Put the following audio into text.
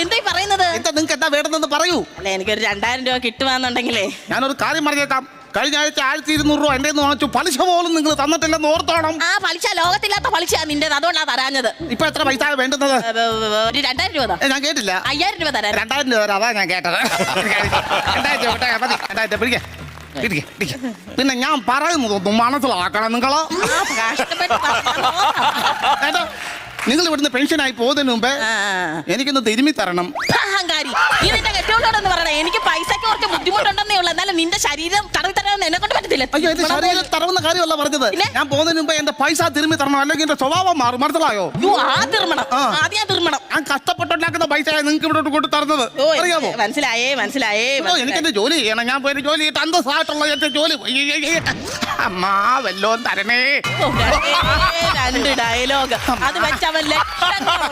എന്തായി പറയുന്നത്? എന്താ നിങ്ങൾക്ക് എന്താ വേണ്ടതെന്ന് പറയൂ. അല്ല എനിക്കൊരു രണ്ടായിരം രൂപ കിട്ടുവാന്നുണ്ടെങ്കിലേ. ഞാനൊരു കാര്യം പറഞ്ഞേക്കാം. കഴിഞ്ഞ ആഴ്ച ആയിരത്തി ഇരുന്നൂറ് രൂപ എന്റെ വാങ്ങിച്ചു. പലിശ പോലും നിങ്ങൾ തന്നിട്ടില്ലെന്ന് ഓർത്തോണം. ആ പലിശ ലോകത്തില്ലാത്ത പലിശ നിന്റേത്. അതുകൊണ്ടാ തരാഞ്ഞത്. ഇപ്പൊ എത്ര പൈസ വേണ്ടുന്നത്? ഒരു രണ്ടായിരം രൂപ ഏ, ഞാൻ കേട്ടില്ല. അയ്യായിരം രൂപ തരാം. രണ്ടായിരം രൂപ തരാം, അതാ ഞാൻ കേട്ടത്. രണ്ടായിരം രൂപ വിട്ടേ, മതി. രണ്ടായിരം പിടിക്കേ. പിടിക്കേ പിടിക്കേ. പിന്നെ ഞാൻ പറയുന്നതൊന്നും മനസ്സിലാക്കണം നിങ്ങൾ. ആ, കഷ്ടപ്പെട്ട് നിങ്ങൾ ഇവിടുന്ന് പെൻഷനായി പോകുന്നതിന് മുമ്പേ എനിക്കൊന്ന് തിരുമി തരണം. അഹങ്കാരി. നീ നിന്റെ കെട്ടിയോണ്ടോടെന്ന് പറയണേ എനിക്ക് പൈസക്ക് കുറച്ച് ബുദ്ധിമുട്ടുണ്ടെന്നേ ഉള്ളൂ. എന്നാലും നിന്റെ ശരീരം തടവി തരാമെന്ന് എന്നെ കൊണ്ട് പറ്റത്തില്ല. അയ്യോ എന്റെ ശരീരം തറവുന്ന കാര്യമല്ല പറഞ്ഞത്. ഞാൻ പോകുന്നതിന് മുമ്പേ എന്റെ പൈസ തിരുമി തരണം അല്ലെങ്കിൽ എന്റെ സ്വഭാവം മാറും. മനസ്സിലായോ? യ്യോ, ആ തീർമണം ആ. ആദ്യം ആ തീർമണം ഞാൻ കഷ്ടപ്പെട്ടുണ്ടാക്കുന്ന പൈസ നിങ്ങൾക്ക് ഇവിടെ കൊണ്ട് തരുന്നത്. അറിയാമോ മനസ്സിലായേ മനസ്സിലായേ എനിക്ക് എന്റെ ജോലി ചെയ്യണം. ഞാൻ പോയി ജോലി ചെയ്തിട്ട് അന്തസ്സായിട്ടുള്ള എന്റെ ജോലി. അമ്മാ വല്ലോ തരണേ. രണ്ട് ഡയലോഗ്. അത് വെച്ചവൻ ലക്ഷങ്ങൾ.